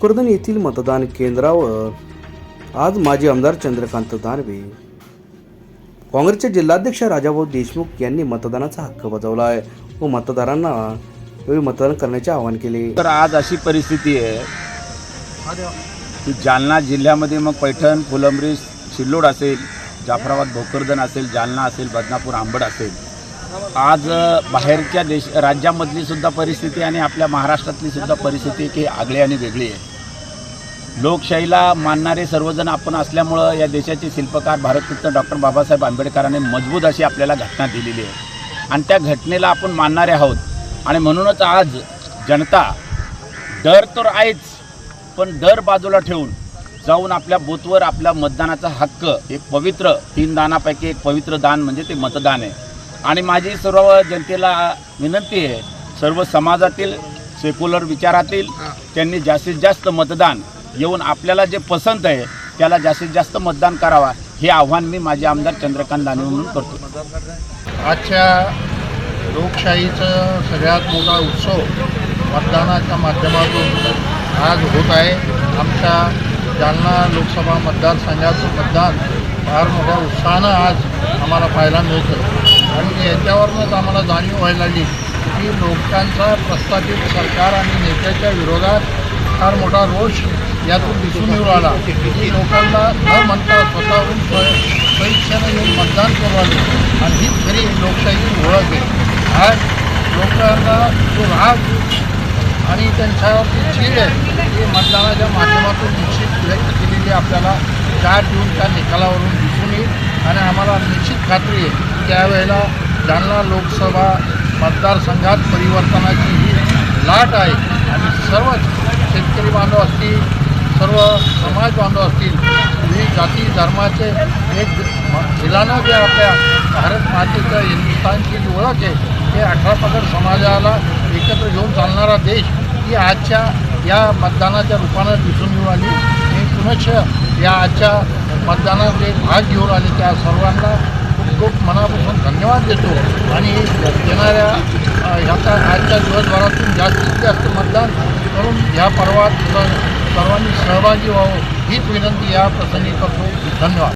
भोकरदन येथील मतदान केंद्रावर आज माजी आमदार चंद्रकांत दानवे काँग्रेसचे जिल्हाध्यक्ष राजाभाऊ देशमुख यांनी मतदानाचा हक्क बजावला आहे व मतदारांना वेळी मतदान करण्याचे आवाहन केले. तर आज अशी परिस्थिती आहे की जालना जिल्ह्यामध्ये मग पैठण फुलंब्री सिल्लोड असेल जाफराबाद भोकरदन असेल जालना असेल बदनापूर आंबड असेल. आज बाहेरच्या देश राज्यामधली सुद्धा परिस्थिती आणि आपल्या महाराष्ट्रातली सुद्धा परिस्थिती की आगळी आणि वेगळी आहे. लोकशाहीला मानणारे सर्वजण आपण असल्यामुळं या देशाचे शिल्पकार भारतरत्न डॉक्टर बाबासाहेब आंबेडकरांनी मजबूत अशी आपल्याला घटना दिलेली आहे. आणि त्या घटनेला आपण मानणारे आहोत. आणि म्हणूनच आज जनता डर तर आहेच पण डर बाजूला ठेवून जाऊन आपल्या बूथवर आपल्या मतदानाचा हक्क एक पवित्र तीन दानापैकी एक पवित्र दान म्हणजे ते मतदान आहे. आणि माझी सर्व जनतेला विनंती आहे सर्व समाजातील सेक्युलर विचारातील त्यांनी जास्तीत जास्त मतदान येऊन आपल्याला जे पसंत आहे त्याला जास्तीत जास्त मतदान करावा हे आव्हान मी माझे आमदार चंद्रकांत दानवे म्हणून करतो. आजच्या लोकशाहीचं सगळ्यात मोठा उत्सव मतदानाच्या माध्यमातून आज होत आहे. आमच्या जालना लोकसभा मतदारसंघाचं मतदान फार मोठ्या उत्साहानं आज आम्हाला पाहायला मिळतं आणि याच्यावरूनच आम्हाला जाणीव व्हायला लागली की लोकांचा प्रस्थापित सरकार आणि नेत्याच्या विरोधात फार मोठा रोष यातून दिसून येऊ आला की लोकांना न म्हणता स्वतःहून स्व स्वेच्छेनं येऊन मतदान करू आले. आणि हीच खरी लोकशाहीची ओळख आहे. आज लोकांना जो राग आणि त्यांच्यावरती चीड आहे ती मतदानाच्या माध्यमातून निश्चित व्यक्त केलेली आपल्याला चार जून त्या निकालावरून दिसून येईल. आणि आम्हाला निश्चित खात्री आहे की त्यावेळेला जालना लोकसभा मतदारसंघात परिवर्तनाची ही लाट आहे. आणि सर्वच शेतकरी बांधव असतील सर्व समाज बांधव असतील ही जाती धर्माचे एक दिलानं जे आपल्या भारत मातेचं हिंदुस्थानची जी ओळख आहे ते अठरा पगड समाजाला एकत्र घेऊन चालणारा देश ही आजच्या या मतदानाच्या रूपानं दिसून येऊ आली. मी पुनश्च या आजच्या मतदानात भाग घेऊन आले. त्या सर्वांना खूप खूप मनापासून धन्यवाद देतो. आणि येणाऱ्या ह्याचा आजच्या दिवसभरातून जास्तीत जास्त मतदान करून ह्या पर्वात सर्वांनी सहभागी व्हावं हीच विनंती या प्रसंगी करतो. धन्यवाद.